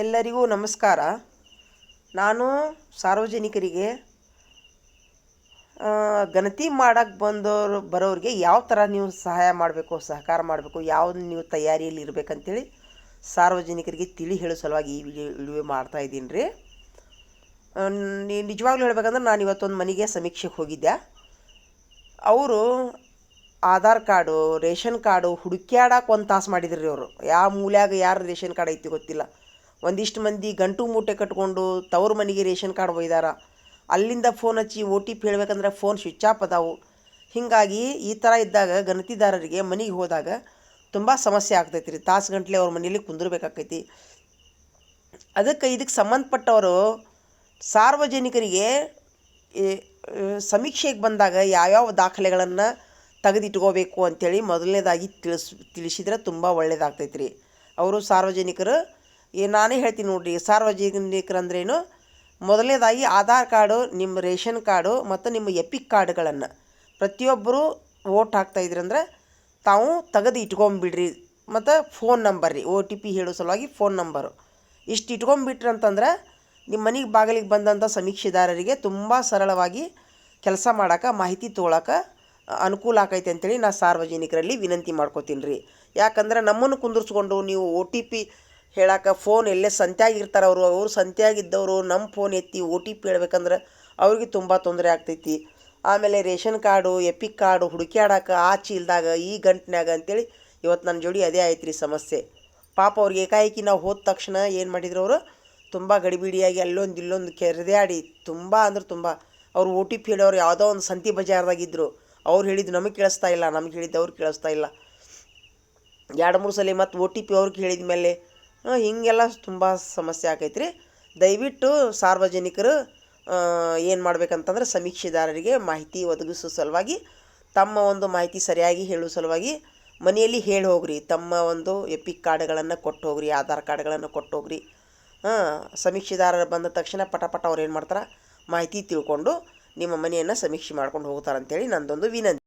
ಎಲ್ಲರಿಗೂ ನಮಸ್ಕಾರ. ನಾನು ಸಾರ್ವಜನಿಕರಿಗೆ ಗಣತಿ ಮಾಡಕ್ಕೆ ಬಂದವರು ಬರೋರಿಗೆ ಯಾವ ಥರ ನೀವು ಸಹಾಯ ಮಾಡಬೇಕು, ಸಹಕಾರ ಮಾಡಬೇಕು, ಯಾವ ನೀವು ತಯಾರಿಯಲ್ಲಿ ಇರಬೇಕಂತೇಳಿ ಸಾರ್ವಜನಿಕರಿಗೆ ತಿಳಿ ಹೇಳೋ ಸಲುವಾಗಿ ಈ ವಿಡಿಯೋ ವಿಡಿಯೋ ಮಾಡ್ತಾ ಇದ್ದೀನಿ ರೀ. ನಿಜವಾಗ್ಲೂ ಹೇಳ್ಬೇಕಂದ್ರೆ ನಾನು ಇವತ್ತೊಂದು ಮನೆಗೆ ಸಮೀಕ್ಷೆಗೆ ಹೋಗಿದ್ದೆ. ಅವರು ಆಧಾರ್ ಕಾರ್ಡು, ರೇಷನ್ ಕಾರ್ಡು ಹುಡುಕ್ಯಾಡಕ್ಕೆ ಒಂದು ತಾಸು ಮಾಡಿದ್ರಿ ಅವರು. ಯಾವ ಮೂಲ್ಯಾಗ ಯಾರು ರೇಷನ್ ಕಾರ್ಡ್ ಐತಿ ಗೊತ್ತಿಲ್ಲ. ಒಂದಿಷ್ಟು ಮಂದಿ ಗಂಟು ಮೂಟೆ ಕಟ್ಕೊಂಡು ತವ್ರ ಮನೆಗೆ ರೇಷನ್ ಕಾರ್ಡ್ ಒಯ್ದಾರ. ಅಲ್ಲಿಂದ ಫೋನ್ ಹಚ್ಚಿ ಓ ಟಿ ಪಿ ಹೇಳ್ಬೇಕಂದ್ರೆ ಫೋನ್ ಸ್ವಿಚ್ ಆಫ್ ಅದಾವು. ಹೀಗಾಗಿ ಈ ಥರ ಇದ್ದಾಗ ಗಣತಿದಾರರಿಗೆ ಮನೆಗೆ ಹೋದಾಗ ತುಂಬ ಸಮಸ್ಯೆ ಆಗ್ತೈತಿ ರೀ ತಾಸು ಗಂಟ್ಲೆ ಅವ್ರ ಮನೇಲಿ ಕುಂದಿರ್ಬೇಕಾಕೈತಿ. ಅದಕ್ಕೆ ಇದಕ್ಕೆ ಸಂಬಂಧಪಟ್ಟವರು ಸಾರ್ವಜನಿಕರಿಗೆ ಸಮೀಕ್ಷೆಗೆ ಬಂದಾಗ ಯಾವ್ಯಾವ ದಾಖಲೆಗಳನ್ನು ತೆಗೆದಿಟ್ಕೋಬೇಕು ಅಂಥೇಳಿ ಮೊದಲನೇದಾಗಿ ತಿಳಿಸ್, ತಿಳಿಸಿದ್ರೆ ತುಂಬ ಒಳ್ಳೆಯದಾಗ್ತೈತಿ ರೀ ಅವರು ಸಾರ್ವಜನಿಕರು ಈ ನಾನೇ ಹೇಳ್ತೀನಿ ನೋಡಿರಿ, ಸಾರ್ವಜನಿಕರಂದ್ರೇನು ಮೊದಲನೇದಾಗಿ ಆಧಾರ್ ಕಾರ್ಡು, ನಿಮ್ಮ ರೇಷನ್ ಕಾರ್ಡು ಮತ್ತು ನಿಮ್ಮ ಎಪಿಕ್ ಕಾರ್ಡ್ಗಳನ್ನು ಪ್ರತಿಯೊಬ್ಬರು ವೋಟ್ ಹಾಕ್ತಾಯಿದ್ರಂದ್ರೆ ತಾವು ತೆಗೆದು ಇಟ್ಕೊಂಬಿಡ್ರಿ. ಮತ್ತು ಫೋನ್ ನಂಬರ್ ರೀ ಓ ಟಿ ಪಿ ಹೇಳೋ ಸಲುವಾಗಿ ಫೋನ್ ನಂಬರು. ಇಷ್ಟು ಇಟ್ಕೊಂಬಿಟ್ರಿ ಅಂತಂದ್ರೆ ನಿಮ್ಮ ಮನೆಗೆ ಬಾಗಿಲಿಗೆ ಬಂದಂಥ ಸಮೀಕ್ಷೆದಾರರಿಗೆ ತುಂಬ ಸರಳವಾಗಿ ಕೆಲಸ ಮಾಡೋಕೆ ಮಾಹಿತಿ ತೊಗೊಳಕ್ಕೆ ಅನುಕೂಲ ಆಕೈತೆ ಅಂತೇಳಿ ನಾ ಸಾರ್ವಜನಿಕರಲ್ಲಿ ವಿನಂತಿ ಮಾಡ್ಕೋತೀನಿ ರೀ. ಯಾಕಂದ್ರೆ ನಮ್ಮನ್ನು ಕುಂದಿರ್ಸ್ಕೊಂಡು ನೀವು ಓ ಟಿ ಪಿ ಹೇಳಕ್ಕೆ ಫೋನ್ ಎಲ್ಲೇ ಸಂತ್ಯಾಗಿರ್ತಾರೆ ಅವರು. ಅವ್ರು ಸಂತ್ಯಾಗಿದ್ದವರು ನಮ್ಮ ಫೋನ್ ಎತ್ತಿ ಓ ಟಿ ಪಿ ಹೇಳ್ಬೇಕಂದ್ರೆ ಅವ್ರಿಗೆ ತುಂಬ ತೊಂದರೆ ಆಗ್ತೈತಿ. ಆಮೇಲೆ ರೇಷನ್ ಕಾರ್ಡು, ಎಪಿಕ್ ಕಾರ್ಡು ಹುಡುಕ್ಯಾಡಕ್ಕೆ ಆ ಚೀಲ್ದಾಗ ಈ ಗಂಟ್ನ್ಯಾಗ ಅಂತೇಳಿ ಇವತ್ತು ನನ್ನ ಜೋಡಿ ಅದೇ ಆಯ್ತು ರೀ ಸಮಸ್ಯೆ. ಪಾಪ ಅವ್ರಿಗೆ ಏಕಾಏಕಿ ನಾವು ಹೋದ ತಕ್ಷಣ ಏನು ಮಾಡಿದ್ರು ಅವರು? ತುಂಬ ಗಡಿಬಿಡಿಯಾಗಿ ಅಲ್ಲೊಂದು ಇಲ್ಲೊಂದು ಕೆರೆದಾಡಿ ತುಂಬ ಅಂದ್ರೆ ತುಂಬ. ಅವ್ರು ಓ ಟಿ ಪಿ ಹೇಳೋರು ಯಾವುದೋ ಒಂದು ಸಂತಿ ಬಜಾರ್ದಾಗಿದ್ದರು ಅವ್ರು ಹೇಳಿದ್ದು ನಮಗೆ ಕೇಳಿಸ್ತಾ ಇಲ್ಲ, ನಮ್ಗೆ ಹೇಳಿದ್ದು ಅವ್ರು ಕೇಳಿಸ್ತಾ ಇಲ್ಲ. ಎರಡು ಮೂರು ಸಲ ಮತ್ತು ಓ ಟಿ ಪಿ ಅವ್ರಿಗೆ ಹೇಳಿದ ಮೇಲೆ ಹೀಗೆಲ್ಲ ತುಂಬ ಸಮಸ್ಯೆ ಆಗೈತೆ ರೀ ದಯವಿಟ್ಟು ಸಾರ್ವಜನಿಕರು ಏನು ಮಾಡ್ಬೇಕಂತಂದ್ರೆ ಸಮೀಕ್ಷೆದಾರರಿಗೆ ಮಾಹಿತಿ ಒದಗಿಸೋ ಸಲುವಾಗಿ, ತಮ್ಮ ಒಂದು ಮಾಹಿತಿ ಸರಿಯಾಗಿ ಹೇಳುವ ಸಲುವಾಗಿ ಮನೆಯಲ್ಲಿ ಹೇಳಿ ಹೋಗ್ರಿ. ತಮ್ಮ ಒಂದು ಎಪಿಕ್ ಕಾರ್ಡ್ಗಳನ್ನು ಕೊಟ್ಟು ಹೋಗ್ರಿ, ಆಧಾರ್ ಕಾರ್ಡ್ಗಳನ್ನು ಕೊಟ್ಟು ಹೋಗ್ರಿ. ಸಮೀಕ್ಷೆದಾರರು ಬಂದ ತಕ್ಷಣ ಪಟ ಪಟ ಅವ್ರು ಏನು ಮಾಡ್ತಾರೆ? ಮಾಹಿತಿ ತಿಳ್ಕೊಂಡು ನಿಮ್ಮ ಮನೆಯನ್ನು ಸಮೀಕ್ಷೆ ಮಾಡ್ಕೊಂಡು ಹೋಗ್ತಾರೆ ಅಂತೇಳಿ ನಂದೊಂದು ವಿನಂತಿ.